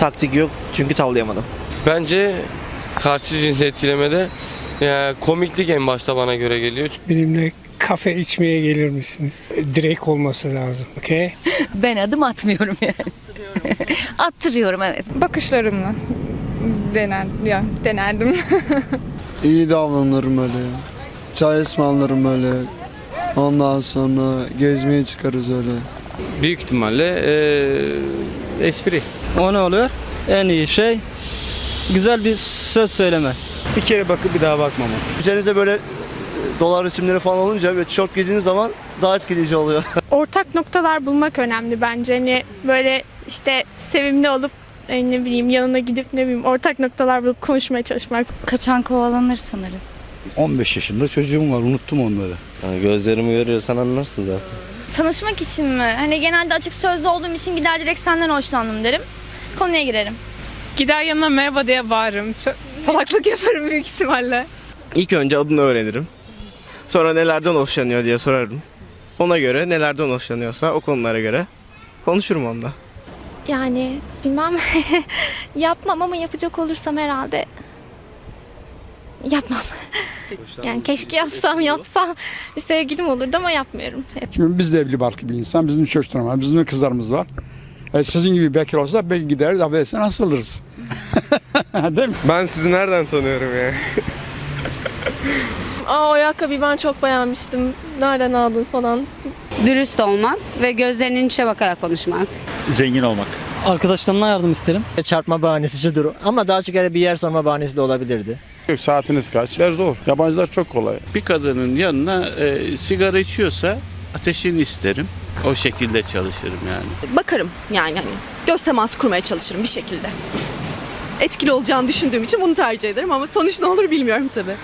Taktik yok çünkü tavlayamadım. Bence karşı cinsi etkilemede yani komiklik en başta bana göre geliyor. Benimle kafe içmeye gelir misiniz? Direkt olması lazım. Okay? Ben adım atmıyorum yani. Attırıyorum evet. Bakışlarımla dener, ya, denerdim. İyi davranırım öyle. Çay ısmarlarım öyle. Ondan sonra gezmeye çıkarız öyle. Büyük ihtimalle eee, espri. O ne oluyor? En iyi şey güzel bir söz söyleme. Bir kere bakıp bir daha bakmama. Üzerinizde böyle e, dolar resimleri falan olunca böyle tişört giydiğiniz zaman daha etkileyici oluyor. ortak noktalar bulmak önemli bence. Hani böyle işte sevimli olup e, ne bileyim yanına gidip ne bileyim ortak noktalar bulup konuşmaya çalışmak. Kaçan kovalanır sanırım. 15 yaşında çocuğum var unuttum onları. gözlerimi görüyorsan anlarsın zaten. Tanışmak için mi? Hani genelde açık sözlü olduğum için gider direkt senden hoşlandım derim. Konuya girerim. Gider yanına merhaba diye bağırırım. Salaklık yaparım büyük ihtimalle. İlk önce adını öğrenirim. Sonra nelerden hoşlanıyor diye sorarım. Ona göre nelerden hoşlanıyorsa o konulara göre konuşurum onunla. Yani bilmem yapmam ama yapacak olursam herhalde yapmam. yani keşke yapsam yapsam bir sevgilim olurdu ama yapmıyorum. Şimdi biz de evli barklı bir insan. Bizim çocuklarımız var. Bizim de kızlarımız var. E, sizin gibi bekar olsa belki gideriz affedersin asılırız. Değil mi? Ben sizi nereden tanıyorum ya? Aa o ayakkabıyı ben çok beğenmiştim. Nereden aldın falan. Dürüst olmak ve gözlerinin içine bakarak konuşmak. Zengin olmak. Arkadaşlarımdan yardım isterim. Çarpma bahanesidir ama daha çok bir yer sorma bahanesi de olabilirdi. Saatiniz kaç? Yer zor. Yabancılar çok kolay. Bir kadının yanına e, sigara içiyorsa ateşini isterim. O şekilde çalışırım yani. Bakarım yani hani göz teması kurmaya çalışırım bir şekilde. Etkili olacağını düşündüğüm için bunu tercih ederim ama sonuç ne olur bilmiyorum tabii.